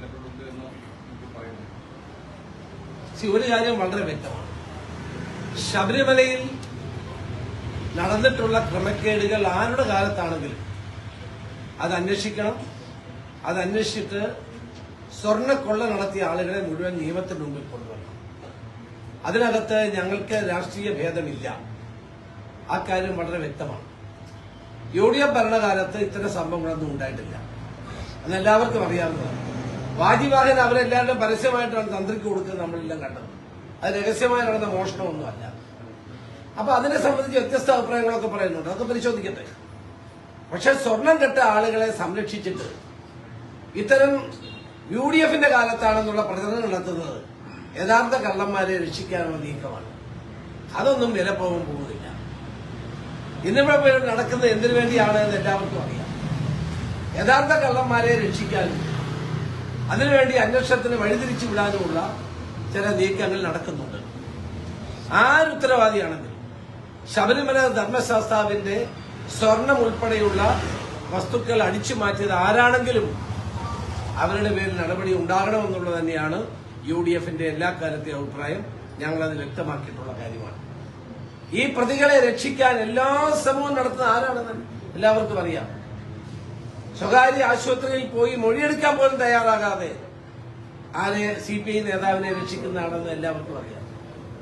എന്ന് ഒരു കാര്യം വളരെ വ്യക്തമാണ്. ശബരിമലയിൽ നടന്നിട്ടുള്ള ക്രമക്കേടുകൾ ആരുടെ കാലത്താണെങ്കിലും അത് അന്വേഷിക്കണം. അത് അന്വേഷിച്ചിട്ട് സ്വർണക്കൊള്ള നടത്തിയ ആളുകളെ മുഴുവൻ നിയമത്തിന് മുമ്പിൽ കൊണ്ടുവരണം. അതിനകത്ത് ഞങ്ങൾക്ക് രാഷ്ട്രീയ ഭേദമില്ല. ആ കാര്യം വളരെ വ്യക്തമാണ്. യു ഡി എഫ് ഭരണകാലത്ത് ഇത്തരം സംഭവങ്ങളൊന്നും ഉണ്ടായിട്ടില്ല. അതെല്ലാവർക്കും അറിയാവുന്നതാണ്. വാജിവാഹൻ അവരെല്ലാവരും പരസ്യമായിട്ടാണ് തന്ത്രിക്ക് കൊടുക്കുന്നത് നമ്മളെല്ലാം കണ്ടത്. അത് രഹസ്യമായി നടന്ന മോഷണമൊന്നുമല്ല. അപ്പൊ അതിനെ സംബന്ധിച്ച് വ്യത്യസ്ത അഭിപ്രായങ്ങളൊക്കെ പറയുന്നുണ്ട്. അതൊക്കെ പരിശോധിക്കട്ടെ. പക്ഷെ സ്വർണം കെട്ട ആളുകളെ സംരക്ഷിച്ചിട്ട് ഇത്തരം യു ഡി എഫിന്റെ കാലത്താണെന്നുള്ള പ്രചരണം നടത്തുന്നത് യഥാർത്ഥ കള്ളന്മാരെ രക്ഷിക്കാനുള്ള നീക്കമാണ്. അതൊന്നും വിലപ്പോകാൻ പോകാൻ പോകുന്നില്ല. ഇന്നിവിടെ നടക്കുന്നത് എന്തിനു വേണ്ടിയാണ് എന്ന് എല്ലാവർക്കും അറിയാം. യഥാർത്ഥ കള്ളന്മാരെ രക്ഷിക്കാനും അതിനുവേണ്ടി അന്വേഷണത്തിന് വഴിതിരിച്ചു വിടാനുമുള്ള ചില നീക്കങ്ങൾ നടക്കുന്നുണ്ട്. ആരുത്തരവാദിയാണെങ്കിൽ ശബരിമല ധർമ്മശാസ്താവിന്റെ സ്വർണം ഉൾപ്പെടെയുള്ള വസ്തുക്കൾ അടിച്ചു മാറ്റിയത് ആരാണെങ്കിലും അവരുടെ പേരിൽ നടപടി ഉണ്ടാകണമെന്നുള്ളത് തന്നെയാണ് യു ഡി എഫിന്റെ എല്ലാ കാലത്തെ അഭിപ്രായം. ഞങ്ങളത് വ്യക്തമാക്കിയിട്ടുള്ള കാര്യമാണ്. ഈ പ്രതികളെ രക്ഷിക്കാൻ എല്ലാ ശ്രമവും നടത്തുന്ന ആരാണെന്ന് എല്ലാവർക്കും അറിയാം. സ്വകാര്യ ആശുപത്രിയിൽ പോയി മൊഴിയെടുക്കാൻ പോലും തയ്യാറാകാതെ ആരെ സി പി ഐ നേതാവിനെ രക്ഷിക്കുന്നതാണെന്ന് എല്ലാവർക്കും അറിയാം.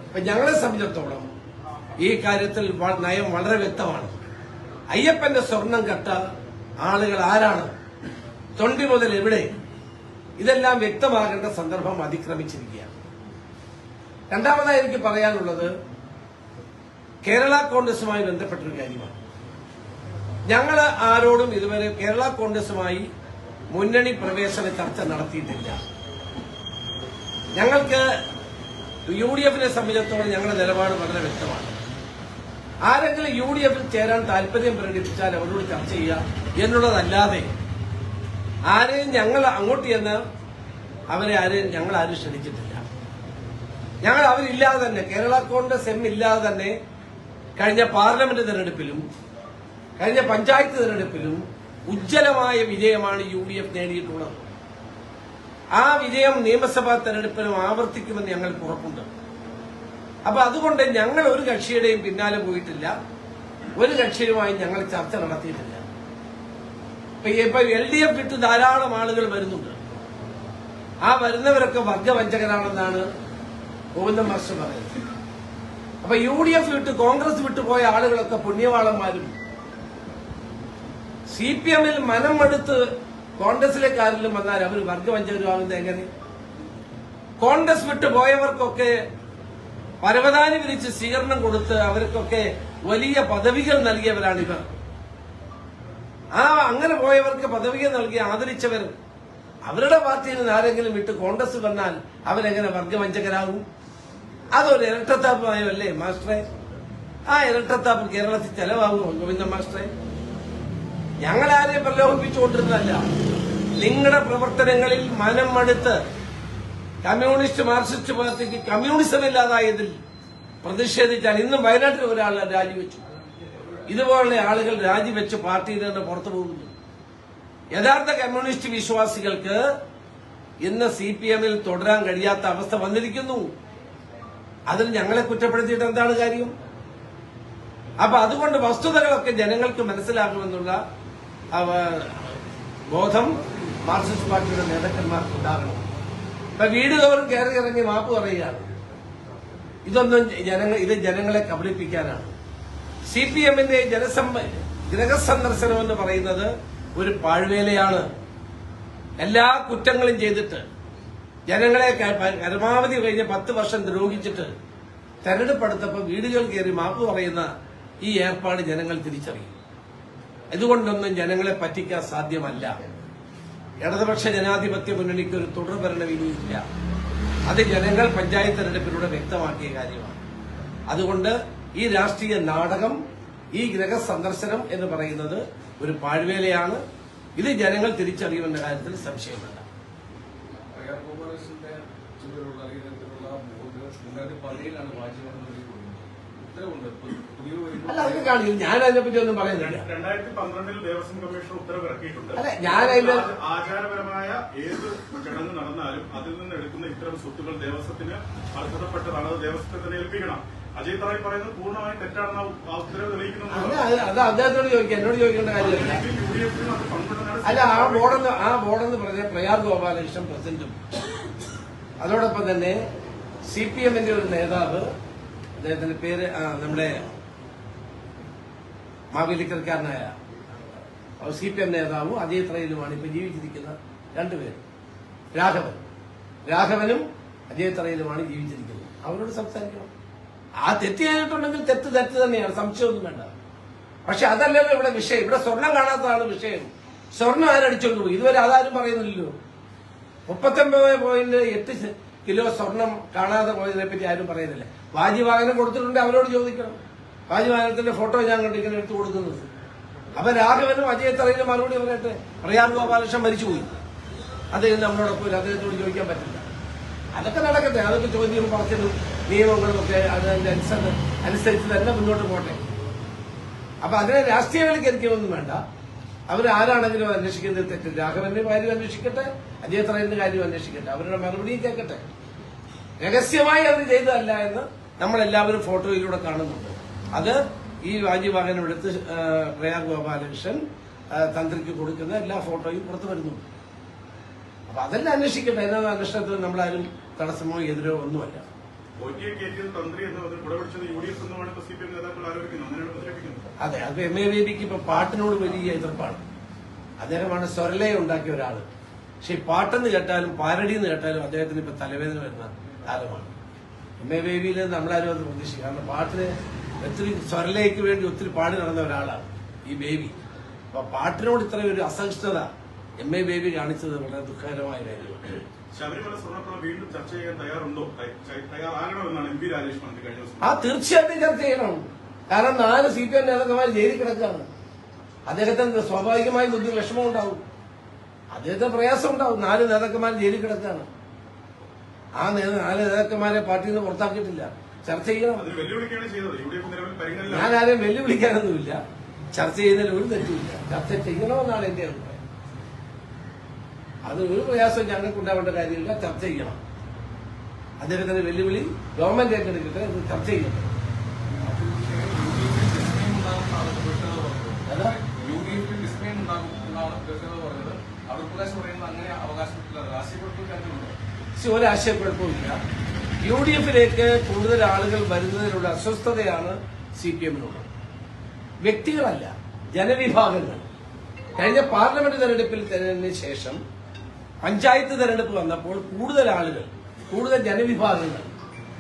അപ്പൊ ഞങ്ങളെ സംബന്ധിച്ചിടത്തോളം ഈ കാര്യത്തിൽ നയം വളരെ വ്യക്തമാണ്. അയ്യപ്പന്റെ സ്വർണം കട്ട ആളുകൾ ആരാണ്? തൊണ്ടി മുതൽ എവിടെ? ഇതെല്ലാം വ്യക്തമാകേണ്ട സന്ദർഭം അതിക്രമിച്ചിരിക്കുകയാണ്. രണ്ടാമതായി എനിക്ക് പറയാനുള്ളത് കേരള കോൺഗ്രസുമായി ബന്ധപ്പെട്ടൊരു കാര്യമാണ്. ഞങ്ങൾ ആരോടും ഇതുവരെ കേരള കോൺഗ്രസുമായി മുന്നണി പ്രവേശന ചർച്ച നടത്തിയിട്ടില്ല. ഞങ്ങൾക്ക് യു ഡി എഫിനെ സംബന്ധിച്ചിടത്തോളം ഞങ്ങളുടെ നിലപാട് വളരെ വ്യക്തമാണ്. ആരെങ്കിലും യു ഡി എഫിൽ ചേരാൻ താല്പര്യം പ്രകടിപ്പിച്ചാൽ അവരോട് ചർച്ച ചെയ്യുക എന്നുള്ളതല്ലാതെ ആരെയും ഞങ്ങൾ അങ്ങോട്ട് ചെന്ന് അവരെ ആരെയും ഞങ്ങൾ ആരും ക്ഷണിച്ചിട്ടില്ല. ഞങ്ങൾ അവരില്ലാതെ തന്നെ കേരള കോൺഗ്രസ് എം ഇല്ലാതെ തന്നെ കഴിഞ്ഞ പാർലമെന്റ് തെരഞ്ഞെടുപ്പിലും കഴിഞ്ഞ പഞ്ചായത്ത് തെരഞ്ഞെടുപ്പിലും ഉജ്ജ്വലമായ വിജയമാണ് യു ഡി എഫ് നേടിയിട്ടുള്ളത്. ആ വിജയം നിയമസഭാ തെരഞ്ഞെടുപ്പിലും ആവർത്തിക്കുമെന്ന് ഞങ്ങൾ ഉറപ്പുണ്ട്. അപ്പൊ അതുകൊണ്ട് ഞങ്ങൾ ഒരു കക്ഷിയുടെയും പിന്നാലെ പോയിട്ടില്ല. ഒരു കക്ഷിയുമായി ഞങ്ങൾ ചർച്ച നടത്തിയിട്ടില്ല. ഇപ്പൊ എൽ ഡി എഫ് വിട്ട് ധാരാളം ആളുകൾ വരുന്നുണ്ട്. ആ വരുന്നവരൊക്കെ വർഗവഞ്ചകരാണെന്നാണ് ഗോവിന്ദൻ മാസ്റ്റർ പറയുന്നത്. അപ്പൊ യു ഡി എഫ് വിട്ട് കോൺഗ്രസ് വിട്ടുപോയ ആളുകളൊക്കെ പുണ്യവാളന്മാരും സി പി എമ്മിൽ മനം മടുത്ത് കോൺഗ്രസിലേക്ക് ആരെങ്കിലും വന്നാൽ അവർ വർഗവഞ്ചകരുമാകുന്നത് എങ്ങനെ? കോൺഗ്രസ് വിട്ടു പോയവർക്കൊക്കെ പരവതാനി വിരിച്ച് സ്വീകരണം കൊടുത്ത് അവർക്കൊക്കെ വലിയ പദവികൾ നൽകിയവരാണ് ഇവർ. ആ അങ്ങനെ പോയവർക്ക് പദവികൾ നൽകി ആദരിച്ചവർ. അവരുടെ പാർട്ടിയിൽ നിന്ന് ആരെങ്കിലും വിട്ട് കോൺഗ്രസ് വന്നാൽ അവരെങ്ങനെ വർഗവഞ്ചകരാകും അതൊരു ഇരട്ടത്താപ്പമായല്ലേ മാസ്റ്ററെ ആ ഇരട്ടത്താപ്പ് കേരളത്തിൽ ചെലവാകുമോ ഗോവിന്ദ മാസ്റ്ററെ ഞങ്ങൾ ആരെയും പ്രലോഭിപ്പിച്ചുകൊണ്ടിരുന്നല്ല നിങ്ങളുടെ പ്രവർത്തനങ്ങളിൽ മനം മടുത്ത് കമ്മ്യൂണിസ്റ്റ് മാർക്സിസ്റ്റ് പാർട്ടിക്ക് കമ്മ്യൂണിസം ഇല്ലാതായതിൽ പ്രതിഷേധിച്ചാൽ ഇന്നും വയനാട്ടിൽ ഒരാൾ രാജിവെച്ചു. ഇതുപോലെ ആളുകൾ രാജിവെച്ച് പാർട്ടിയിൽ നിന്ന് പുറത്തു പോകുന്നു. യഥാർത്ഥ കമ്മ്യൂണിസ്റ്റ് വിശ്വാസികൾക്ക് ഇന്ന് സി പി എമ്മിൽ തുടരാൻ കഴിയാത്ത അവസ്ഥ വന്നിരിക്കുന്നു. അതിൽ ഞങ്ങളെ കുറ്റപ്പെടുത്തിയിട്ട് എന്താണ് കാര്യം? അപ്പൊ അതുകൊണ്ട് വസ്തുതകളൊക്കെ ജനങ്ങൾക്ക് മനസ്സിലാകുമെന്നുള്ള ബോധം മാർക്സിസ്റ്റ് പാർട്ടിയുടെ നേതാക്കന്മാർക്ക് ഉണ്ടാകണം. ഇപ്പൊ വീട് തോറും കയറി ഇറങ്ങി മാപ്പ് പറയുകയാണ്. ഇതൊന്നും ജനങ്ങൾ ഇത് ജനങ്ങളെ കബളിപ്പിക്കാനാണ്. സി പി എമ്മിന്റെ ജനസമ്മ ഗൃഹസന്ദർശനം എന്ന് പറയുന്നത് ഒരു പാഴ്വേലയാണ്. എല്ലാ കുറ്റങ്ങളും ചെയ്തിട്ട് ജനങ്ങളെ പരമാവധി കഴിഞ്ഞ പത്ത് വർഷം ദ്രോഹിച്ചിട്ട് തെരഞ്ഞെടുപ്പ് അടുത്തപ്പോൾ വീടുകൾ കയറി മാപ്പ് പറയുന്ന ഈ ഏർപ്പാട് ജനങ്ങൾ തിരിച്ചറിയും. ഇതുകൊണ്ടൊന്നും ജനങ്ങളെ പറ്റിക്കാൻ സാധ്യമല്ല? ഇടതുപക്ഷ ജനാധിപത്യ മുന്നണിക്ക് ഒരു തുടർ ഭരണം ഇനിയില്ല അത് ജനങ്ങൾ പഞ്ചായത്ത് തെരഞ്ഞെടുപ്പിലൂടെ വ്യക്തമാക്കിയ കാര്യമാണ്. അതുകൊണ്ട് ഈ രാഷ്ട്രീയ നാടകം ഈ ഗ്രഹസന്ദർശനം എന്ന് പറയുന്നത് ഒരു പാഴ്വേലയാണ്. ഇത് ജനങ്ങൾ തിരിച്ചറിയുമെന്ന കാര്യത്തിൽ സംശയമില്ല. കോർപ്പറേഷന്റെ അല്ല അതൊക്കെ കാണിക്കും ഞാൻ അതിനെപ്പറ്റി ഒന്നും പറയുന്നില്ല. രണ്ടായിരത്തി പന്ത്രണ്ടിൽ ദേവസ്വം കമ്മീഷൻ ഉത്തരവ് ഇറക്കിയിട്ടുണ്ട്. അല്ല, ഞാൻ അതിന്റെ- ആചാരപരമായ ഏത് ചടങ്ങ് നടന്നാലും അതിൽ നിന്ന് എടുക്കുന്ന ഇത്തരം സ്വത്തുകൾ ദേവസ്വത്തിന് അർഹതപ്പെട്ടതാണ് അത് ദേവസ്വത്തെ തന്നെ ഏൽപ്പിക്കണം. അജയ് തായി പറയുന്നത് പൂർണമായി തെറ്റാണെന്ന് ആ ഉത്തരവ് തെളിയിക്കുന്നത്. അത് അദ്ദേഹത്തോട് ചോദിക്കാം. എന്നോട് ചോദിക്കേണ്ട കാര്യമില്ല. അല്ല ആ ബോർഡെന്ന് ആ ബോർഡെന്ന് പറഞ്ഞ പ്രയാർ ഗോപാലകൃഷ്ണൻ പ്രസിഡന്റും. അതോടൊപ്പം തന്നെ സി പി എമ്മിന്റെ ഒരു നേതാവ് അദ്ദേഹത്തിന്റെ പേര് നമ്മുടെ മാവേലിക്കൽക്കാരനായ സി പി എം നേതാവും അതേ ത്രയിലുമാണ് ഇപ്പൊ ജീവിച്ചിരിക്കുന്ന രണ്ടുപേരും. രാഘവൻ. രാഘവനും അജയ് ത്രയിലുമാണ് ജീവിച്ചിരിക്കുന്നത്. അവരോട് സംസാരിക്കണം. ആ തെറ്റ് ചെയ്തിട്ടുണ്ടെങ്കിൽ തെറ്റ് തെറ്റ് തന്നെയാണ്. സംശയമൊന്നും വേണ്ട. പക്ഷെ അതല്ലല്ലോ ഇവിടെ വിഷയം. ഇവിടെ സ്വർണം കാണാത്തതാണ് വിഷയം. സ്വർണം ആരടിച്ചോണ്ട് ഇതുവരെ അതാരും പറയുന്നില്ലല്ലോ. മുപ്പത്തൊമ്പത് പോയിന്റ് എട്ട് കിലോ സ്വർണം കാണാതെ പോയതിനെ പറ്റി ആരും പറയുന്നില്ല. വാജിവാഹനം കൊടുത്തിട്ടുണ്ട് അവരോട് ചോദിക്കണം. വാജിവാഹനത്തിന്റെ ഫോട്ടോ ഞാൻ കണ്ടിങ്ങനെ എടുത്തു കൊടുക്കുന്നത്. അപ്പൊ രാഘവനും അജയത്തറയിലും മറുപടി പറയട്ടെ? പ്രയാർ ഗോപാലകൃഷ്ണൻ മരിച്ചുപോയി. അദ്ദേഹം നമ്മളോടൊപ്പം അദ്ദേഹത്തോട് ചോദിക്കാൻ പറ്റില്ല. അതൊക്കെ നടക്കട്ടെ അതൊക്കെ ചോദ്യം പറച്ചിലും നിയമങ്ങളും ഒക്കെ അതിന്റെ അനുസരിച്ച് തന്നെ മുന്നോട്ട് പോട്ടെ. അപ്പൊ അതിനെ രാഷ്ട്രീയവൽക്കരിക്കുകയൊന്നും വേണ്ട. അവരാരാണെങ്കിലും അന്വേഷിക്കുന്നത് തെറ്റ് രാഘവന്റെ കാര്യം അന്വേഷിക്കട്ടെ അജയത്രയന്റെ കാര്യം അന്വേഷിക്കട്ടെ. അവരുടെ മറുപടിയും കേൾക്കട്ടെ. രഹസ്യമായി അവർ ചെയ്തതല്ല എന്ന് നമ്മളെല്ലാവരും ഫോട്ടോയിലൂടെ കാണുന്നുണ്ട്. അത് ഈ വാജിവാഹനം എടുത്ത് പ്രയാർ ഗോപാലകൃഷ്ണൻ തന്ത്രിക്ക് കൊടുക്കുന്ന എല്ലാ ഫോട്ടോയും പുറത്തു വരുന്നുണ്ട് അപ്പൊ അതെല്ലാം അന്വേഷിക്കട്ടെ. അതിനകത്ത് അന്വേഷണത്തിൽ നമ്മളാരും തടസ്സമോ എതിരോ ഒന്നുമല്ല. എന്ന് അതെ അത് എം എ ബേബിക്ക് ഇപ്പൊ പാട്ടിനോട് വലിയ എതിർപ്പാണ്. അദ്ദേഹമാണ് സ്വരലയുണ്ടാക്കിയ ഒരാൾ. പക്ഷെ ഈ പാട്ടെന്ന് കേട്ടാലും പാരടി എന്ന് കേട്ടാലും അദ്ദേഹത്തിന് ഇപ്പൊ തലവേദന വരുന്ന കാലമാണ് എം എ ബേബിയിൽ നമ്മളാരും അത് പ്രതീക്ഷിക്കും കാരണം പാട്ടിന് ഒത്തിരി സ്വരലേക്ക് വേണ്ടി ഒത്തിരി പാടി നടന്ന ഒരാളാണ് ഈ ബേബി. അപ്പൊ പാട്ടിനോട് ഇത്രയും ഒരു അസഹിഷ്ണുത എം എ ബേബി കാണിച്ചത് വളരെ ദുഃഖകരമായ കാര്യമാണ്. ശബരിമല സ്വർണപ്പുറ വീണ്ടും ചർച്ച ചെയ്യാൻ തയ്യാറുണ്ടോ? തയ്യ- തയ്യ- തയ്യാറാകണമെന്നാണ് എം പി രാജേഷ് മന്ത്രി കഴിഞ്ഞ ദിവസം. ആ തീർച്ചയായിട്ടും ചർച്ച ചെയ്യണം. കാരണം നാല് സി പി എം നേതാക്കന്മാർ ജയിലിൽ കിടക്കുകയാണ്. അദ്ദേഹത്തിന് സ്വാഭാവികമായി ബുദ്ധി വിഷമം ഉണ്ടാവും. അദ്ദേഹത്തിന് പ്രയാസം ഉണ്ടാവും. നാല് നേതാക്കന്മാർ ജയിലിൽ കിടക്കുകയാണ്. ആ നേ- നാല് നേതാക്കന്മാരെ പാർട്ടിയിൽ നിന്ന് പുറത്താക്കിയിട്ടില്ല. ചർച്ച ചെയ്യണം. ഞാൻ ആരെയും വെല്ലുവിളിക്കാനൊന്നുമില്ല. ചർച്ച ചെയ്യുന്നതിൽ ഒരു തെറ്റുമില്ല. ചർച്ച ചെയ്യണമെന്നാണ് എന്റെ അഭിപ്രായം. അത് ഒരു പ്രയാസം ഞങ്ങൾക്ക് ഉണ്ടാവേണ്ട കാര്യമില്ല. ചർച്ച ചെയ്യണം. അദ്ദേഹത്തിന്റെ വെല്ലുവിളി ഗവൺമെന്റ് ഏറ്റെടുക്കട്ടെ ഇത് ചർച്ച ചെയ്യട്ടെ? യു ഡി എഫിൽ വിസ്മയം ഉണ്ടാകും എന്നാണ് പറഞ്ഞത്. അവർ പ്രകാശ് പറയുന്നത് അങ്ങനെ അവകാശപ്പെട്ടില്ല ഒരാശയക്കുഴപ്പമില്ല യു ഡി എഫിലേക്ക് കൂടുതൽ ആളുകൾ വരുന്നതിനുള്ള അസ്വസ്ഥതയാണ് സി പി എമ്മിനുള്ളത്. വ്യക്തികളല്ല ജനവിഭാഗങ്ങൾ. കഴിഞ്ഞ പാർലമെന്റ് തെരഞ്ഞെടുപ്പിൽ തെരഞ്ഞെടുപ്പിന് ശേഷം പഞ്ചായത്ത് തെരഞ്ഞെടുപ്പ് വന്നപ്പോൾ കൂടുതൽ ആളുകൾ കൂടുതൽ ജനവിഭാഗങ്ങൾ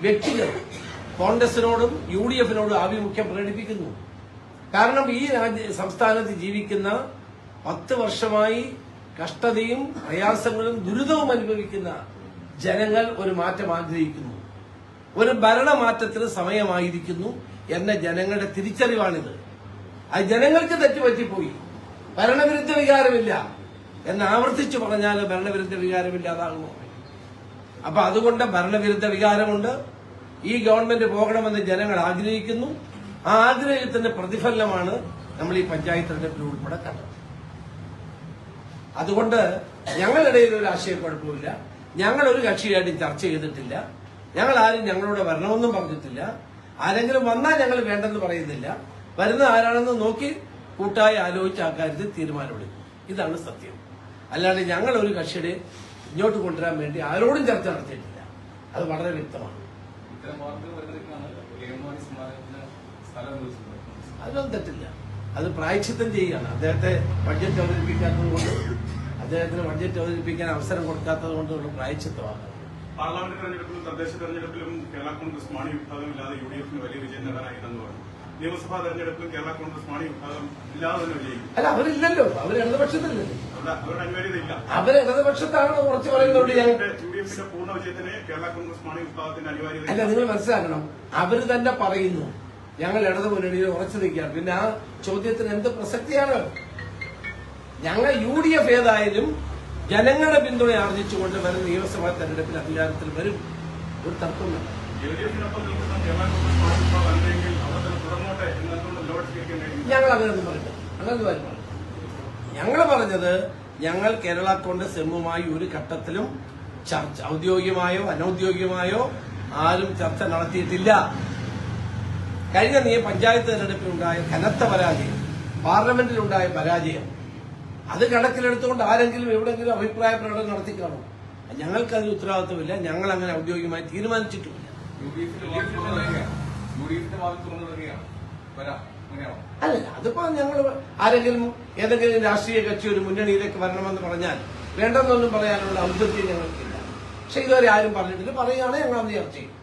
വ്യക്തികൾ കോൺഗ്രസിനോടും യു ഡി എഫിനോടും ആഭിമുഖ്യം പ്രകടിപ്പിക്കുന്നു. കാരണം ഈ രാജ്യ സംസ്ഥാനത്ത് ജീവിക്കുന്ന പത്ത് വർഷമായി കഷ്ടതയും പ്രയാസങ്ങളും ദുരിതവും അനുഭവിക്കുന്ന ജനങ്ങൾ ഒരു മാറ്റം ആഗ്രഹിക്കുന്നു. ഒരു ഭരണമാറ്റത്തിന് സമയമായിരിക്കുന്നു എന്ന ജനങ്ങളുടെ തിരിച്ചറിവാണിത്. അത് ജനങ്ങൾക്ക് തെറ്റുപറ്റിപ്പോയി. ഭരണവിരുദ്ധ വികാരമില്ല എന്ന് ആവർത്തിച്ചു പറഞ്ഞാൽ ഭരണവിരുദ്ധ വികാരമില്ലാതാകുമോ? അപ്പൊ അതുകൊണ്ട് ഭരണവിരുദ്ധ വികാരമുണ്ട്. ഈ ഗവൺമെന്റ് പോകണമെന്ന് ജനങ്ങൾ ആഗ്രഹിക്കുന്നു. ആ ആഗ്രഹത്തിന്റെ പ്രതിഫലനമാണ് നമ്മൾ ഈ പഞ്ചായത്ത് തെരഞ്ഞെടുപ്പിൽ ഉൾപ്പെടെ കണ്ടത്. അതുകൊണ്ട് ഞങ്ങളിടയിൽ ഒരു ആശയക്കുഴപ്പമില്ല ഞങ്ങൾ ഒരു കക്ഷിയായിട്ടും ചർച്ച ചെയ്തിട്ടില്ല. ഞങ്ങൾ ആരും ഞങ്ങളോട് വരണമെന്നും പറഞ്ഞിട്ടില്ല. ആരെങ്കിലും വന്നാൽ ഞങ്ങൾ വേണ്ടെന്ന് പറയുന്നില്ല. വരുന്ന ആരാണെന്ന് നോക്കി കൂട്ടായി ആലോചിച്ച് ആ കാര്യത്തിൽ തീരുമാനമെടുക്കും. ഇതാണ് സത്യം. അല്ലാണ്ട് ഞങ്ങൾ ഒരു കക്ഷിയുടെ ഇങ്ങോട്ട് കൊണ്ടുവരാൻ വേണ്ടി ആരോടും ചർച്ച നടത്തിയിട്ടില്ല. അത് വളരെ വ്യക്തമാണ്. അതിലൊന്നും തെറ്റില്ല അത് പ്രായച്ചിത്തം ചെയ്യുകയാണ്. അദ്ദേഹത്തെ ബഡ്ജറ്റ് അവതരിപ്പിക്കാത്തത് കൊണ്ട് അദ്ദേഹത്തിന് ബഡ്ജറ്റ് അവതരിപ്പിക്കാൻ അവസരം കൊടുക്കാത്തത് കൊണ്ടുള്ള പ്രായച്ചിത്തമാണ്. പാർലമെന്റ് തെരഞ്ഞെടുപ്പിലും തദ്ദേശ തെരഞ്ഞെടുപ്പിലും കേരള കോൺഗ്രസ് മാണി വിഭാഗം ഇല്ലാതെ യു ഡി എഫിന് വലിയ വിജയം നേടാനായില്ലെന്ന് പറഞ്ഞു. നിയമസഭാ തെരഞ്ഞെടുപ്പിലും കേരള കോൺഗ്രസ് മാണി വിഭാഗം ഇല്ലാതെ തന്നെ വിജയിക്കും. അല്ല അവരില്ലല്ലോ. അവർ ഇടതുപക്ഷത്തിലല്ലേ? അവരുടെ ഇല്ല അവർ ഇടതുപക്ഷത്താണ് കുറച്ച് പറയുന്നത് ഞാൻ. യു ഡി എഫിന്റെ പൂർണ വിജയത്തിന് കേരള കോൺഗ്രസ് മാണി വിഭാഗത്തിന്റെ അനിവാര്യത അല്ല നിങ്ങൾ മനസ്സിലാക്കണം. അവർ തന്നെ പറയുന്നു ഞങ്ങൾ ഇടതു മുന്നണിയിൽ ഉറച്ചു നിൽക്കുകയാണ്. പിന്നെ ആ ചോദ്യത്തിന് എന്ത് പ്രസക്തിയാണ്? ഞങ്ങൾ യു ഡി എഫ് ഏതായാലും ജനങ്ങളുടെ പിന്തുണ ആർജിച്ചുകൊണ്ട് വരും. നിയമസഭാ തെരഞ്ഞെടുപ്പിൽ അധികാരത്തിൽ വരും. ഒരു തർക്കമില്ല ഞങ്ങൾ അങ്ങനെയൊന്നും പറഞ്ഞു അങ്ങനെ പറഞ്ഞു. ഞങ്ങൾ പറഞ്ഞത് ഞങ്ങൾ കേരള കോൺഗ്രസ് എമ്മുമായി ഒരു ഘട്ടത്തിലും ചർച്ച ഔദ്യോഗികമായോ അനൌദ്യോഗികമായോ ആരും ചർച്ച നടത്തിയിട്ടില്ല. കഴിഞ്ഞ നിയ പഞ്ചായത്ത് തെരഞ്ഞെടുപ്പിലുണ്ടായ കനത്ത പരാജയം പാർലമെന്റിലുണ്ടായ പരാജയം അത് കണക്കിലെടുത്തുകൊണ്ട് ആരെങ്കിലും എവിടെങ്കിലും അഭിപ്രായ പ്രകടനം നടത്തിക്കാണോ? ഞങ്ങൾക്കതിന് ഉത്തരവാദിത്വമില്ല. ഞങ്ങൾ അങ്ങനെ ഔദ്യോഗികമായി തീരുമാനിച്ചിട്ടുമില്ല അല്ല അതിപ്പോ ഞങ്ങൾ ആരെങ്കിലും ഏതെങ്കിലും രാഷ്ട്രീയ കക്ഷി ഒരു മുന്നണിയിലേക്ക് വരണമെന്ന് പറഞ്ഞാൽ വേണ്ടെന്നൊന്നും പറയാനുള്ള ഔദ്യോഗ്യം ഞങ്ങൾക്കില്ല. പക്ഷെ ഇതുവരെ ആരും പറഞ്ഞിട്ടില്ല. പറയുകയാണെങ്കിൽ ഞങ്ങൾ അന്ന് ചർച്ച ചെയ്യും.